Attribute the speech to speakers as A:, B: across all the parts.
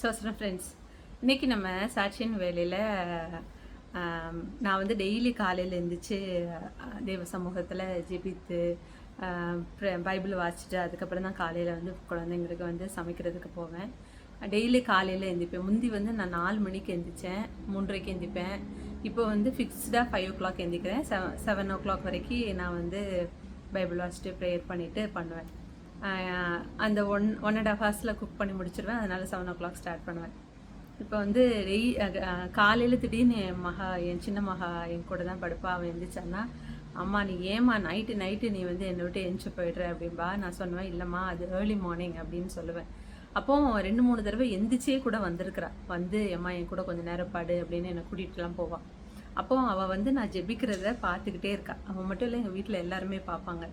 A: சோசரம் friends இன்றைக்கி நம்ம சாட்சியின் வேலையில் நான் வந்து டெய்லி காலையில் எழுந்திரிச்சு தெய்வ தேவ சமூகத்தில் ஜெபித்து பைபிள் வாசிட்டு அதுக்கப்புறம் தான் காலையில் வந்து குழந்தைங்களுக்கு வந்து சமைக்கிறதுக்கு போவேன். டெய்லி காலையில் எழுந்திப்பேன் முந்தி வந்து நான் நாலு மணிக்கு எழுந்திரிச்சேன் மூன்றரைக்கு எழுந்திப்பேன் இப்போ வந்து ஃபிக்ஸ்டாக ஃபைவ் ஓ கிளாக் எழுந்திக்கிறேன் செவன் செவன் ஓ கிளாக் வரைக்கும் நான் வந்து பைபிள் வாசிட்டு ப்ரேயர் பண்ணிவிட்டு பண்ணுவேன். Uh, அந்த ஒன் ஒன் அண்ட் ஆஃப் ஹவர்ஸில் குக் பண்ணி முடிச்சிருவேன். அதனால் செவன் ஓ கிளாக் ஸ்டார்ட் பண்ணுவேன். இப்போ வந்து டெய் காலையில் திடீர்னு என் மகா என் சின்ன மகா என் கூட தான் படுப்பா. அவன் எந்திரிச்சான்னா அம்மா நீ ஏம்மா நைட்டு நைட்டு நீ வந்து என்னை விட்டு எந்திச்சு போயிடுற? அப்படின்பா நான் சொன்னேன் இல்லைம்மா அது ஏர்லி மார்னிங் அப்படின்னு சொல்லுவேன். அப்போ ரெண்டு மூணு தடவை எந்திரிச்சே கூட வந்திருக்கிறா. வந்து அம்மா என் கூட கொஞ்சம் நேரம் பாடு அப்படின்னு என்னை கூட்டிகிட்டுலாம் போவாள் அப்போ அவள் வந்து நான் ஜெபிக்கிறத பார்த்துக்கிட்டே இருக்கா. அவன் மட்டும் இல்லை எங்கள் வீட்டில் எல்லாருமே பார்ப்பாங்க.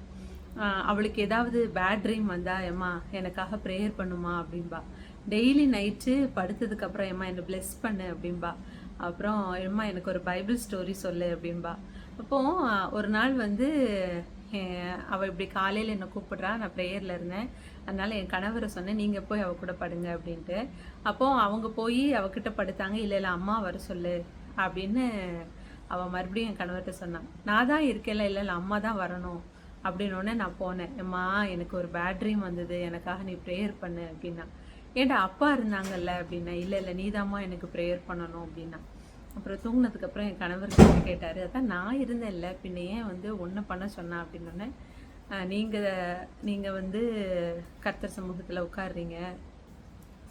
A: அவளுக்கு ஏதாவது பேட் ட்ரீம் வந்தா ஏம்மா எனக்காக ப்ரேயர் பண்ணுமா அப்படின்பா டெய்லி நைட்டு படுத்ததுக்கப்புறம் எம்மா என்னை பிளெஸ் பண்ணு அப்படின்பா அப்புறம் ஏம்மா எனக்கு ஒரு பைபிள் ஸ்டோரி சொல்லு அப்படின்பா அப்போ ஒரு நாள் வந்து அவள் இப்படி காலையில் என்னை கூப்பிட்றா நான் ப்ரேயரில் இருந்தேன். அதனால் என் கணவரை சொன்னேன் நீங்கள் போய் அவள் கூட படுங்க அப்படின்ட்டு. அப்போது அவங்க போய் அவகிட்ட படுத்தாங்க இல்லை இல்லை அம்மா வர சொல்லு அப்படின்னு அவள் மறுபடியும் என் கணவர்கிட்ட சொன்னான். நான் தான் இருக்கேல்ல இல்லை இல்லை அம்மா தான் வரணும். அப்படின்னோடனே நான் போனேன். அம்மா எனக்கு ஒரு பேட் ட்ரீம் வந்தது. எனக்காக நீ ப்ரேயர் பண்ணு அப்படின்னா. ஏன்டா அப்பா இருந்தாங்கல்ல அப்படின்னா. இல்லை இல்லை நீதாம்மா எனக்கு ப்ரேயர் பண்ணணும் அப்படின்னா. அப்புறம் தூங்கினதுக்கப்புறம் என் கணவர் கேட்டார். அதான் நான் இருந்தேன்ல பின்ன ஏன் வந்து ஒன்றை பண்ண சொன்னா? அப்படின்னோடனே நீங்கள் நீங்கள் வந்து கர்த்தர் சமூகத்தில் உட்காடுறீங்க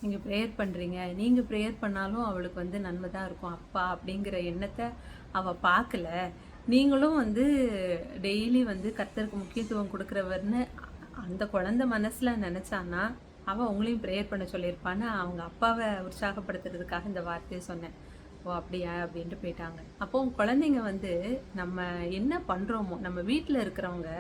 A: நீங்கள் ப்ரேயர் பண்ணுறீங்க நீங்கள் ப்ரேயர் பண்ணாலும் அவளுக்கு வந்து நன்மை தான் இருக்கும். அப்பா அப்படிங்கிற எண்ணத்தை அவள் பார்க்கல. நீங்களும் வந்து டெய்லி வந்து கர்த்தருக்கு முக்கியத்துவம் கொடுக்குறவர்னு அந்த குழந்தை மனசில் நினச்சான்னா அவள் உங்களையும் ப்ரேயர் பண்ண சொல்லியிருப்பான்னு அவங்க அப்பாவை உற்சாகப்படுத்துறதுக்காக இந்த வார்த்தையை சொன்னேன். ஓ அப்படியா? அப்படின்ட்டு போயிட்டாங்க. அப்போ குழந்தைங்க வந்து நம்ம என்ன பண்ணுறோமோ நம்ம வீட்டில் இருக்கிறவங்க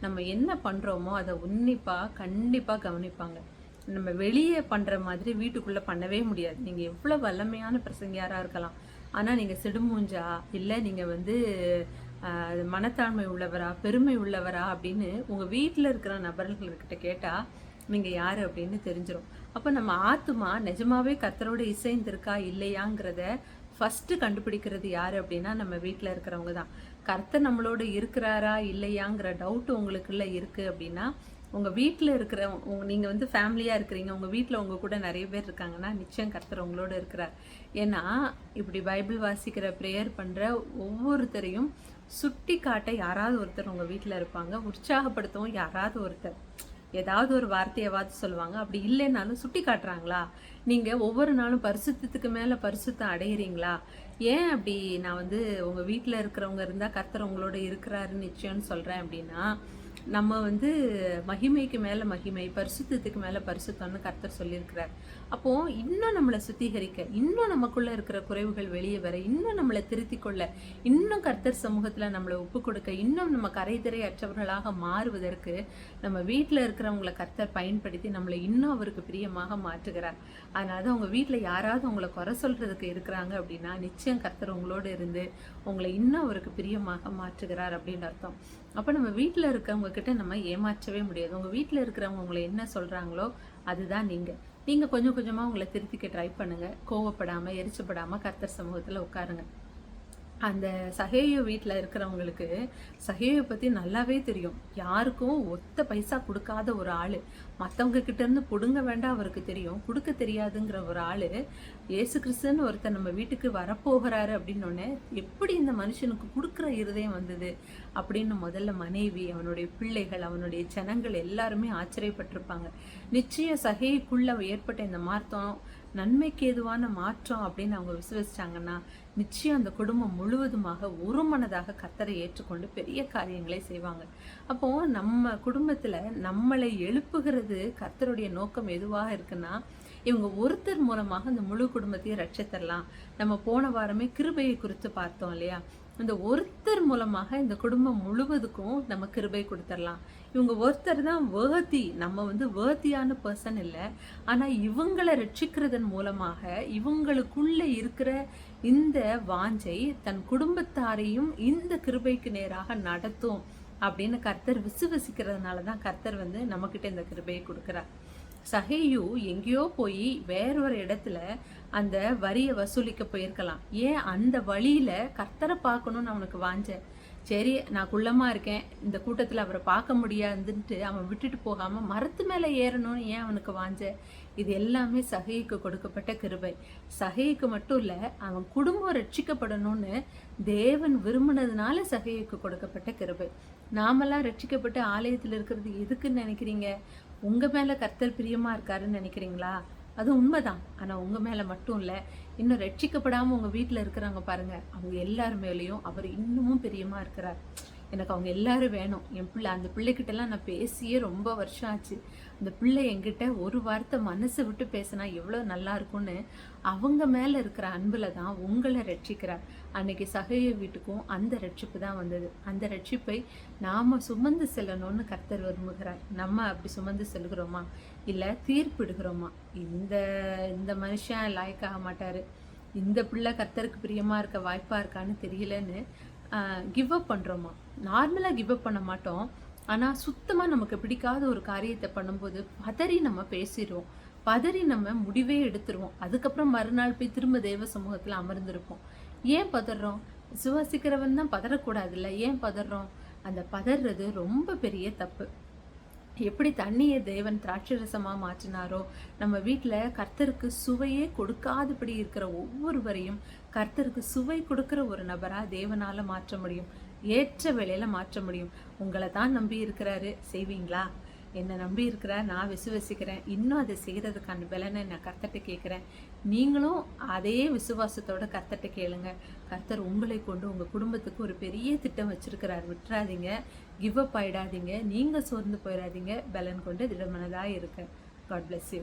A: நம்ம என்ன பண்ணுறோமோ அதை உன்னிப்பாக கண்டிப்பாக கவனிப்பாங்க. நம்ம வெளியே பண்ணுற மாதிரி வீட்டுக்குள்ளே பண்ணவே முடியாது. நீங்கள் எவ்வளோ வல்லமையான பிரசங்கியாராக இருக்கலாம். ஆனால் நீங்கள் சிடுமூஞ்சா இல்லை நீங்கள் வந்து மனத்தாண்மை உள்ளவரா பெருமை உள்ளவரா அப்படின்னு உங்கள் வீட்டில் இருக்கிற நபர்கள்கிட்ட கேட்டால் நீங்கள் யார் அப்படின்னு தெரிஞ்சிடும் அப்போ நம்ம ஆத்துமா நிஜமாவே கர்த்தரோட இசைந்திருக்கா இல்லையாங்கிறத ஃபஸ்ட்டு கண்டுபிடிக்கிறது யார் அப்படின்னா நம்ம வீட்டில் இருக்கிறவங்க தான். கர்த்தர் நம்மளோட இருக்கிறாரா இல்லையாங்கிற டவுட் உங்களுக்குள்ளே இருக்குது அப்படின்னா உங்கள் வீட்டில் இருக்கிற உங்க நீங்கள் வந்து ஃபேமிலியாக இருக்கிறீங்க உங்கள் வீட்டில் உங்கள் கூட நிறைய பேர் இருக்காங்கன்னா நிச்சயம் கர்த்தர் உங்களோட இருக்கிறார். ஏன்னா இப்படி பைபிள் வாசிக்கிற ப்ரேயர் பண்ணுற ஒவ்வொருத்தரையும் சுட்டி காட்ட யாராவது ஒருத்தர் உங்கள் வீட்டில் இருப்பாங்க. உற்சாகப்படுத்தவும் யாராவது ஒருத்தர். ஏதாவது ஒரு வார்த்தையாவது சொல்லுவாங்க. அப்படி இல்லைன்னாலும் சுட்டி காட்டுறாங்களா? நீங்கள் ஒவ்வொரு நாளும் பரிசுத்தத்துக்கு மேலே பரிசுத்தம் அடையிறீங்களா? ஏன் அப்படி நான் வந்து உங்கள் வீட்டில் இருக்கிறவங்க இருந்தால் கர்த்தர் உங்களோட இருக்கிறாருன்னு நிச்சயம்னு சொல்கிறேன் அப்படின்னா நம்ம வந்து மகிமைக்கு மேலே மகிமை பரிசுத்தத்துக்கு மேலே பரிசுத்தம்னு கர்த்தர் சொல்லியிருக்கிறார். அப்போது இன்னும் நம்மளை சுத்திகரிக்க இன்னும் நமக்குள்ளே இருக்கிற குறைவுகள் வெளியே வர இன்னும் நம்மளை திருத்திக் கொள்ள இன்னும் கர்த்தர் சமூகத்தில் நம்மளை ஒப்பு கொடுக்க இன்னும் நம்ம கரைதிரை அற்றவர்களாக மாறுவதற்கு நம்ம வீட்டில் இருக்கிறவங்களை கர்த்தர் பயன்படுத்தி நம்மளை இன்னும் அவருக்கு பிரியமாக மாற்றுகிறார். அதனால அவங்க வீட்டில் யாராவது உங்களை குறை சொல்கிறதுக்கு இருக்கிறாங்க அப்படின்னா நிச்சயம் கர்த்தர் உங்களோட இருந்து உங்களை இன்னும் அவருக்கு பிரியமாக மாற்றுகிறார் அப்படின்னு அர்த்தம். அப்போ நம்ம வீட்டில் இருக்கிறவங்க கிட்ட நம்ம ஏமாற்றவே முடியாது. உங்கள் வீட்டில் இருக்கிறவங்க உங்களை என்ன சொல்கிறாங்களோ அதுதான் நீங்கள் நீங்கள் கொஞ்சம் கொஞ்சமாக உங்களை திருத்திக்க ட்ரை பண்ணுங்கள் கோவப்படாமல் எரிச்சப்படாமல் கர்த்தர் சமூகத்தில் உட்காருங்க. அந்த சகேயு வீட்டில் இருக்கிறவங்களுக்கு சகேயை பற்றி நல்லாவே தெரியும். யாருக்கும் ஒத்த பைசா கொடுக்காத ஒரு ஆள். மற்றவங்க கிட்டேருந்து பிடுங்க வேண்டாம் அவருக்கு தெரியும். கொடுக்க தெரியாதுங்கிற ஒரு ஆள் ஏசு கிறிஸ்துன்னு ஒருத்தர் நம்ம வீட்டுக்கு வரப்போகிறாரு அப்படின்னோடனே எப்படி இந்த மனுஷனுக்கு கொடுக்குற இருதயம் வந்தது? அப்படின்னு முதல்ல மனைவி அவனுடைய பிள்ளைகள் அவனுடைய ஜனங்கள் எல்லாருமே ஆச்சரியப்பட்டிருப்பாங்க. நிச்சயம் சகைக்குள்ள ஏற்பட்ட இந்த மாற்றம் நன்மைக்கு ஏதுவான மாற்றம் அப்படின்னு அவங்க விசுவசிச்சாங்கன்னா நிச்சயம் அந்த குடும்பம் முழுவதுமாக ஒரு மனதாக கத்தரை ஏற்றுக்கொண்டு பெரிய காரியங்களை செய்வாங்க. அப்போ நம்ம குடும்பத்துல நம்மளை எழுப்புகிறது கர்த்தருடைய நோக்கம் எதுவாக இருக்குன்னா இவங்க ஒருத்தர் மூலமாக இந்த முழு குடும்பத்தையும் ரட்சித்தரலாம். நம்ம போன வாரமே கிருபையை குறித்து பார்த்தோம் இல்லையா? இந்த ஒருத்தர் மூலமாக இந்த குடும்பம் முழுவதுக்கும் நம்ம கிருபை கொடுத்துடலாம் இவங்க ஒருத்தர் தான் வேர்த்தி நம்ம வந்து வேர்த்தியான பர்சன் இல்லை. ஆனால் இவங்களை ரட்சிக்கிறதன் மூலமாக இவங்களுக்குள்ள இருக்கிற இந்த வாஞ்சை தன் குடும்பத்தாரையும் இந்த கிருபைக்கு நேராக நடத்தும் அப்படின்னு கர்த்தர் விசுவசிக்கிறதுனால தான் கர்த்தர் வந்து நம்மக்கிட்ட இந்த கிருபையை கொடுக்குறார். சகையு எங்கேயோ போய் வேற ஒரு இடத்துல அந்த வரியை வசூலிக்க போயிருக்கலாம். ஏன் அந்த வழியில் கர்த்தரை பார்க்கணும்னு அவனுக்கு வாஞ்ச? சரி நான் குள்ளமாக இருக்கேன். இந்த கூட்டத்தில் அவரை பார்க்க முடியாதுன்ட்டு அவன் விட்டுட்டு போகாமல் மரத்து மேலே ஏறணும்னு ஏன் அவனுக்கு வாஞ்ச? இது எல்லாமே சகைக்கு கொடுக்கப்பட்ட கிருபை. சகைக்கு மட்டும் இல்லை அவன் குடும்பம் ரட்சிக்கப்படணும்னு தேவன் விரும்பினதுனால சகைக்கு கொடுக்கப்பட்ட கிருபை. நாமெல்லாம் ரட்சிக்கப்பட்டு ஆலயத்தில் இருக்கிறது எதுக்குன்னு நினைக்கிறீங்க? உங்க மேல கர்த்தர் பிரியமாக இருக்காருன்னு நினைக்கிறீங்களா? அது உண்மைதான். ஆனா உங்க மேல மட்டும் இல்லை. இன்னும் ரட்சிக்கப்படாமல் உங்க வீட்டில் இருக்கிறாங்க பாருங்க. அவங்க எல்லார் மேலேயும் அவர் இன்னமும் பிரியமா இருக்கிறார். எனக்கு அவங்க எல்லாரும் வேணும். என் பிள்ளை அந்த பிள்ளைக்கிட்டலாம் நான் பேசியே ரொம்ப வருஷம் ஆச்சு. அந்த பிள்ளை என்கிட்ட ஒரு வார்த்தை மனசை விட்டு பேசினா எவ்வளோ நல்லா இருக்கும்னு அவங்க மேலே இருக்கிற அன்பில் தான் உங்களை ரட்சிக்கிறார். அன்னைக்கு சகைய வீட்டுக்கும் அந்த ரட்சிப்பு தான் வந்தது. அந்த ரட்சிப்பை நாம் சுமந்து செல்லணும்னு கர்த்தர் விரும்புகிறார். நம்ம அப்படி சுமந்து செல்கிறோமா? இல்லை தீர்ப்பிடுகிறோமா? இந்த இந்த மனுஷன் லாய்க்காக மாட்டார். இந்த பிள்ளை கர்த்தருக்கு பிரியமாக இருக்க வாய்ப்பாக இருக்கான்னு தெரியலன்னு கிவ் அப் பண்ணுறோமா நார்மலாக கிவ் அப் பண்ண மாட்டோம். ஆனால் சுத்தமாக நமக்கு பிடிக்காத ஒரு காரியத்தை பண்ணும்போது பதறி நம்ம பேசிடுவோம். பதறி நம்ம முடிவே எடுத்துருவோம். அதுக்கப்புறம் மறுநாள் போய் திரும்ப தேவ சமூகத்தில் அமர்ந்திருப்போம். ஏன் பதறோம்? சுவாசிக்கிறவன் தான் பதறக்கூடாதுல்ல. ஏன் பதறோம்? அந்த பதறது ரொம்ப பெரிய தப்பு. எப்படி தண்ணியை தேவன் திராட்சரசமாக மாற்றினாரோ நம்ம வீட்டில் கர்த்தருக்கு சுவையே கொடுக்காதபடி இருக்கிற ஒவ்வொருவரையும் கர்த்தருக்கு சுவை கொடுக்குற ஒரு நபராக தேவனால் மாற்ற முடியும். ஏற்ற வேலையில் மாற்ற முடியும். உங்களை தான் நம்பி இருக்கிறாரு. செய்வீங்களா? என்னை நம்பி இருக்கிறார் நான் விசுவசிக்கிறேன் இன்னும் அதை செய்கிறதுக்கான பலனை நான் கர்த்தட்ட கேட்குறேன். நீங்களும் அதே விசுவாசத்தோட கர்த்தட்ட கேளுங்க. கர்த்தர் உங்களை கொண்டு உங்கள் குடும்பத்துக்கு ஒரு பெரிய திட்டம் வச்சுருக்கிறார். விட்டுறாதீங்க. கிவ் அப் ஆயிடாதீங்க. நீங்கள் சோர்ந்து போயிடாதீங்க. பலன் கொண்டு திடமனதாக இருக்க காட் பிளஸ் யூ